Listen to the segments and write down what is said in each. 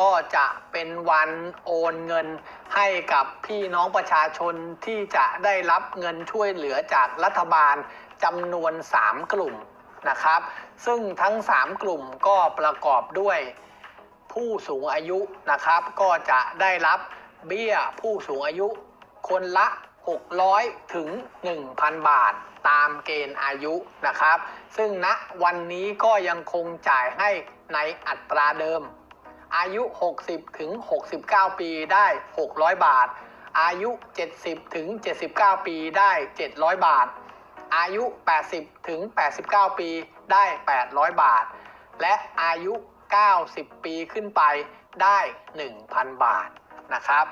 ก็จะเป็นวันโอนเงินให้กับพี่น้องประชาชนที่จะได้รับเงินช่วยเหลือจากรัฐบาลจำนวน 3 กลุ่มนะครับ ซึ่งทั้ง 3 กลุ่มก็ประกอบด้วยผู้สูงอายุนะครับ ก็จะได้รับเบี้ยผู้สูงอายุคนละ 600 ถึง 1,000 บาท ตามเกณฑ์อายุนะครับ ซึ่งณวันนี้ก็ยังคงจ่ายให้ในอัตราเดิม อายุ 60 ถึง 69 ปีได้ 600 บาท อายุ 70 ถึง 79 ปีได้ 700 บาท อายุ 80 ถึง 89 ปีได้ 800 บาท และอายุ 90 ปีขึ้นไปได้ 1,000 บาทนะครับ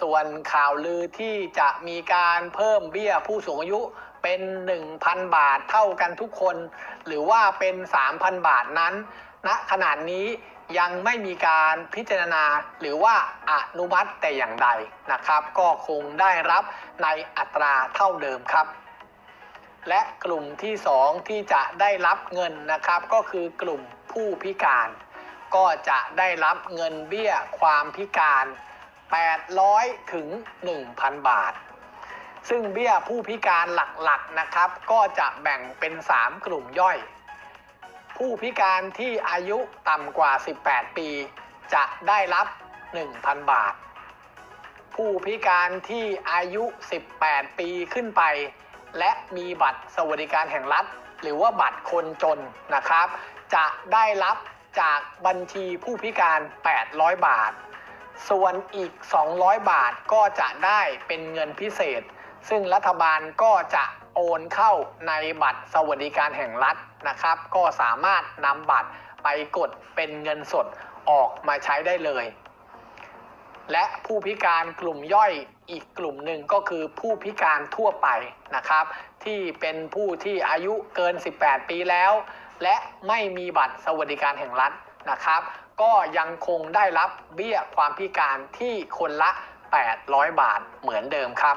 ส่วนข่าวลือที่จะมีการเพิ่มเบี้ยผู้สูงอายุเป็น 1,000 บาทเท่ากันทุกคน หรือว่าเป็น 3,000 บาทนั้นณขณะนี้ยังไม่มีการพิจารณาหรือว่าอนุมัติแต่อย่างใดนะครับ ก็คงได้รับในอัตราเท่าเดิมครับ และกลุ่มที่ 2 ที่จะได้รับเงินนะครับ ก็คือกลุ่มผู้พิการ ก็จะได้รับเงินเบี้ยความพิการ 800 ถึง 1,000 บาท ซึ่งเบี้ยผู้พิการหลักๆนะครับ ก็จะแบ่งเป็น 3 กลุ่มย่อย ผู้พิการที่อายุต่ำกว่า 18 ปี จะได้รับ 1,000 บาท ผู้พิการที่อายุ 18 ปีขึ้นไป และมีบัตรสวัสดิการแห่งรัฐ หรือว่าบัตรคนจนนะครับ จะได้รับจากบัญชีผู้พิการ 800 บาท ส่วนอีก 200 บาทก็จะได้เป็นเงินพิเศษ ซึ่งรัฐบาลก็จะโอนเข้าในบัตรสวัสดิการแห่งรัฐนะครับ ก็สามารถนำบัตรไปกดเป็นเงินสดออกมาใช้ได้เลย และผู้พิการกลุ่มย่อยอีกกลุ่มหนึ่งก็คือผู้พิการทั่วไปนะครับ ที่เป็นผู้ที่อายุเกิน 18 ปีแล้ว และไม่มีบัตรสวัสดิการแห่งรัฐ นะครับ ก็ยังคงได้รับเบี้ยความพิการที่คนละ 800 บาทเหมือนเดิมครับ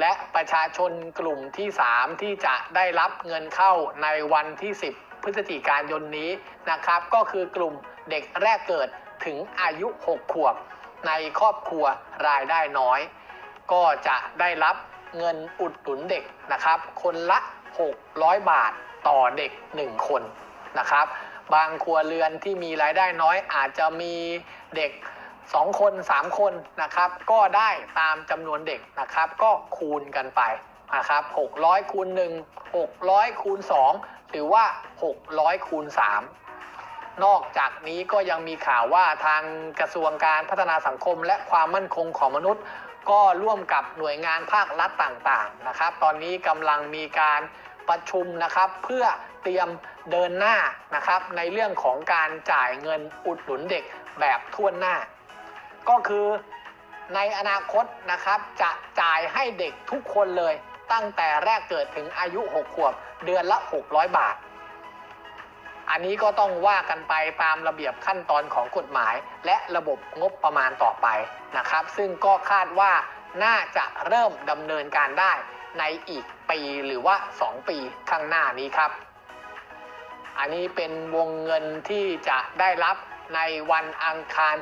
และประชาชนกลุ่มที่ 3 ที่จะได้รับเงินเข้าในวันที่ 10 พฤศจิกายนนี้นะครับ ก็คือกลุ่มเด็กแรกเกิดถึงอายุ 6 ขวบ ในครอบครัวรายได้น้อย ก็จะได้รับเงินอุดหนุนเด็กนะครับ คนละ 600 บาทต่อเด็ก 1 คน นะครับ บางครัวเรือนที่มีรายได้น้อยอาจจะมีเด็ก 2 คน 3 คนนะครับ ก็ได้ตามจำนวนเด็กนะครับ ก็คูณกันไปนะครับ600คูณ1 600คูณ2หรือว่า 600คูณ3นอกจากนี้ก็ยังมีข่าวว่าทางกระทรวงการพัฒนาสังคมและความมั่นคงของมนุษย์ ก็ร่วมกับหน่วยงานภาครัฐต่างๆนะครับ ตอนนี้กำลังมีการ ประชุมนะครับเพื่อเตรียมเดินหน้านะครับในเรื่องของการจ่ายเงินอุดหนุนเด็กแบบทั่วหน้า ก็คือในอนาคตนะครับจะจ่ายให้เด็กทุกคนเลยตั้งแต่แรกเกิดถึงอายุ 6 ขวบ เดือนละ 600 บาท อันนี้ก็ต้องว่ากันไปตามระเบียบขั้นตอนของกฎหมาย และระบบงบประมาณต่อไปนะครับ ซึ่งก็คาดว่าน่าจะเริ่มดำเนินการได้ ในอีกปีหรือว่า 2 ปีข้างหน้านี้ครับ อันนี้เป็นวงเงินที่จะได้รับในวันอังคาร